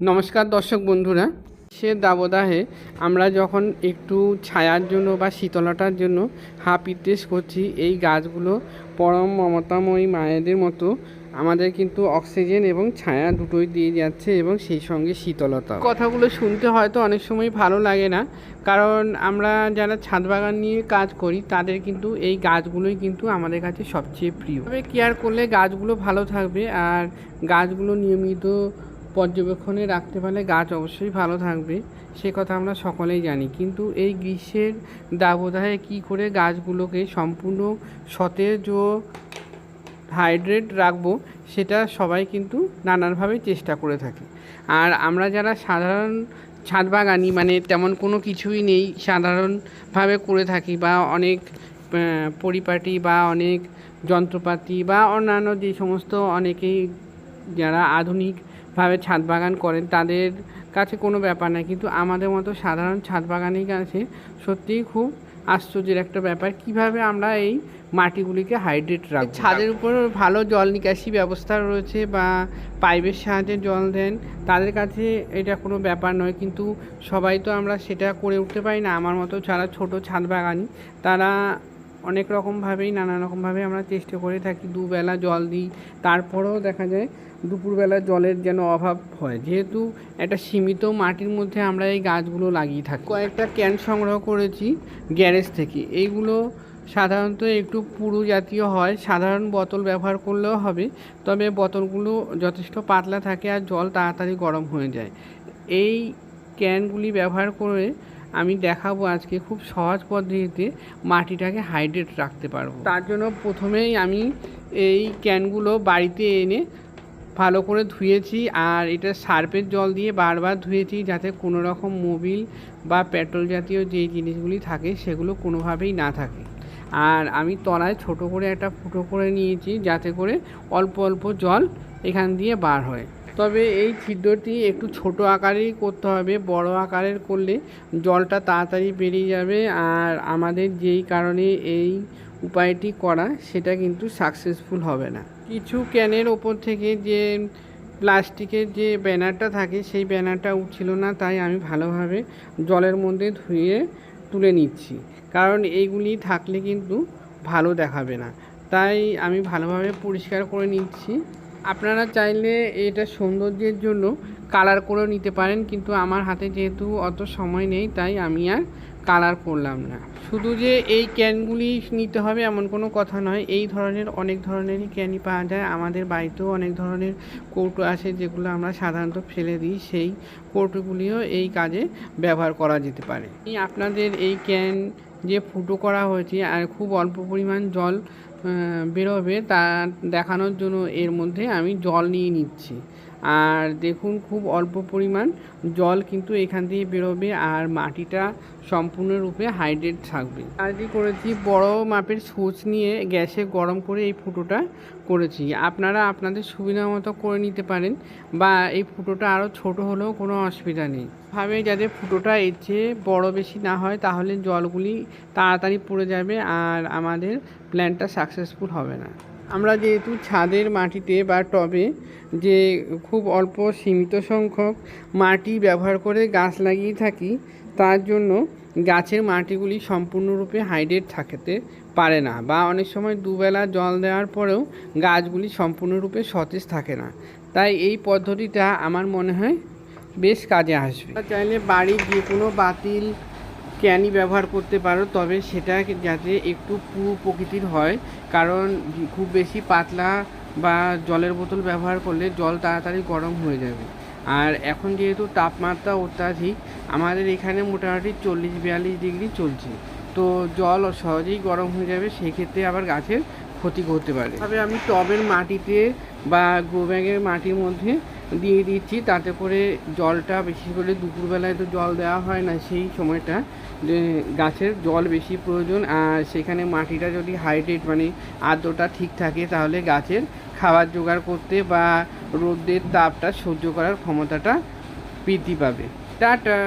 নমস্কার দর্শক বন্ধুরা, সে দাবদাহে আমরা যখন একটু ছায়ার জন্য বা শীতলতার জন্য হাফ ইটেস করছি, এই গাছগুলো পরম মমতাময়ী মায়েদের মতো আমাদের কিন্তু অক্সিজেন এবং ছায়া দুটোই দিয়ে যাচ্ছে এবং সেই সঙ্গে শীতলতা কথাগুলো শুনতে হয়তো অনেক সময় ভালো লাগে না, কারণ আমরা যারা ছাদ বাগান নিয়ে কাজ করি, তাদের কিন্তু এই গাছগুলোই কিন্তু আমাদের কাছে সবচেয়ে প্রিয়। তবে কেয়ার করলে গাছগুলো ভালো থাকবে, আর গাছগুলো নিয়মিত পর্যবেক্ষণে রাখতে পারলে গাছ অবশ্যই ভালো থাকবে, সে কথা আমরা সকলেই জানি। কিন্তু এই গ্রীষ্মের দাবদাহে কী করে গাছগুলোকে সম্পূর্ণ সতেজ ও হাইড্রেট রাখব, সেটা সবাই কিন্তু নানানভাবে চেষ্টা করে থাকে। আর আমরা যারা সাধারণ ছাদ বাগানি মানে তেমন কোনো কিছুই নেই, সাধারণভাবে করে থাকি বা অনেক পরিপাটি বা অনেক যন্ত্রপাতি বা অন্যান্য যে সমস্ত অনেকেই যারা আধুনিকভাবে ছাদ বাগান করেন তাদের কাছে কোনো ব্যাপার না কিন্তু আমাদের মতো সাধারণ ছাদ বাগানের কাছে সত্যিই খুব আশ্চর্যের একটা ব্যাপার। কীভাবে আমরা এই মাটিগুলিকে হাইড্রেট রাখব? ছাদের উপর ভালো জল নিকাশি ব্যবস্থা রয়েছে বা পাইপের সাহায্যে জল দেন তাদের কাছে এটা কোনো ব্যাপার নয়। কিন্তু সবাই তো আমরা সেটা করে উঠতে পারি না। আমার মতো যারা ছোট ছাদ বাগানি তারা অনেক রকমভাবেই, নানা রকমভাবে আমরা চেষ্টা করে থাকি। দুবেলা জল দিই, তারপরেও দেখা যায় দুপুরবেলা জলের যেন অভাব হয়। যেহেতু একটা সীমিত মাটির মধ্যে আমরা এই গাছগুলো লাগিয়ে থাকি। কয়েকটা ক্যান সংগ্রহ করেছি গ্যারেজ থেকে। এইগুলো সাধারণত একটু পুরু জাতীয় হয়, সাধারণ বোতল ব্যবহার করলেও হবে, তবে বোতলগুলো যথেষ্ট পাতলা থাকে আর জল তাড়াতাড়ি গরম হয়ে যায়। এই ক্যানগুলি ব্যবহার করে আমি দেখাবো আজকে খুব সহজ পদ্ধতিতে মাটিটাকে হাইড্রেট রাখতে পারব। তার জন্য প্রথমেই আমি এই ক্যানগুলো বাড়িতে এনে ভালো করে ধুয়েছি আর এটা সার্ফের জল দিয়ে বারবার ধুয়েছি যাতে কোনো রকম মোবিল বা পেট্রোল জাতীয় যেই জিনিসগুলি থাকে সেগুলো কোনোভাবেই না থাকে। আর আমি তলায় ছোট করে একটা ফুটো করে নিয়েছি যাতে করে অল্প অল্প জল এখান দিয়ে বার হয়। তবে এই ছিদ্রটি একটু ছোট আকারেই করতে হবে, বড় আকারের করলে জলটা তাড়াতাড়ি বেরিয়ে যাবে আর আমাদের যেই কারণে এই উপায়টি করা, সেটা কিন্তু সাকসেসফুল হবে না। কিছু ক্যানের ওপর থেকে যে প্লাস্টিকের যে ব্যানারটা থাকে, সেই ব্যানারটা উঠছিল না, তাই আমি ভালোভাবে জলের মধ্যে ধুয়ে তুলে নিচ্ছি। কারণ এইগুলি থাকলে কিন্তু ভালো দেখাবে না। তাই আমি ভালোভাবে পরিষ্কার করে নিচ্ছি। আপনারা চাইলে এটা সৌন্দর্যের জন্য কালার করেও নিতে পারেন, কিন্তু আমার হাতে যেহেতু অত সময় নেই, তাই আমি আর কালার করলাম না। শুধু যে এই ক্যানগুলি নিতে হবে এমন কোনো কথা নয়, এই ধরনের অনেক ধরনেরই ক্যানই পাওয়া যায়। আমাদের বাড়িতেও অনেক ধরনের কৌটো আছে, যেগুলো আমরা সাধারণত ফেলে দিই, সেই কৌটোগুলিও এই কাজে ব্যবহার করা যেতে পারে। আপনাদের এই ক্যান যে ফুটো করা হয়েছে আর খুব অল্প পরিমাণ জল বেরোবে তা দেখানোর জন্য এর মধ্যে আমি জল নিয়ে নিচ্ছি। আর দেখুন খুব অল্প পরিমাণ জল কিন্তু এখান দিয়ে বেরোবে আর মাটিটা সম্পূর্ণরূপে হাইড্রেট থাকবে। আর করেছি বড় মাপের সুচ নিয়ে গ্যাসে গরম করে এই ফুটোটা করেছি। আপনারা আপনাদের সুবিধা মতো করে নিতে পারেন বা এই ফুটোটা আরও ছোট হলেও কোনো অসুবিধা নেই। ভাবে যাতে ফুটোটা এর চেয়ে বড় বেশি না হয় তাহলে জলগুলি তাড়াতাড়ি পড়ে যাবে আর আমাদের প্ল্যানটা সাকসেসফুল হবে না। আমরা যেহেতু ছাদের মাটিতে বা টবে যে খুব অল্প সীমিত সংখ্যক মাটি ব্যবহার করে গাছ লাগিয়ে থাকি, তার জন্য গাছের মাটিগুলি সম্পূর্ণরূপে হাইড্রেট থাকতে পারে না বা অনেক সময় দুবেলা জল দেওয়ার পরেও গাছগুলি সম্পূর্ণরূপে সতেজ থাকে না। তাই এই পদ্ধতিটা আমার মনে হয় বেশ কাজে আসবে। চাইলে বাড়ির যে কোনো বাতিল ক্যানই ব্যবহার করতে পারো, তবে সেটা যাতে একটু পুরু প্রকৃতির হয়। কারণ খুব বেশি পাতলা বা জলের বোতল ব্যবহার করলে জল তাড়াতাড়ি গরম হয়ে যাবে। আর এখন যেহেতু তাপমাত্রা অত্যাধিক, আমাদের এখানে মোটামুটি চল্লিশ বিয়াল্লিশ ডিগ্রি চলছে। তো জল সহজেই গরম হয়ে যাবে, সেক্ষেত্রে আবার গাছের ক্ষতি করতে পারে। তবে আমি টবের মাটিতে বা গ্রো ব্যাগের মাটির মধ্যে দিয়ে দিচ্ছি, তাতে করে জলটা বেশি করে দুপুরবেলায় তো জল দেওয়া হয় না সেই সময়টা। যে গাছের জল বেশি প্রয়োজন, আর সেখানে মাটিটা যদি হাইড্রেট মানে আর্দ্রতা ঠিক থাকে, তাহলে গাছের খাবার জোগাড় করতে বা রোদের তাপটা সহ্য করার ক্ষমতাটা বৃদ্ধি পাবে। টাটা!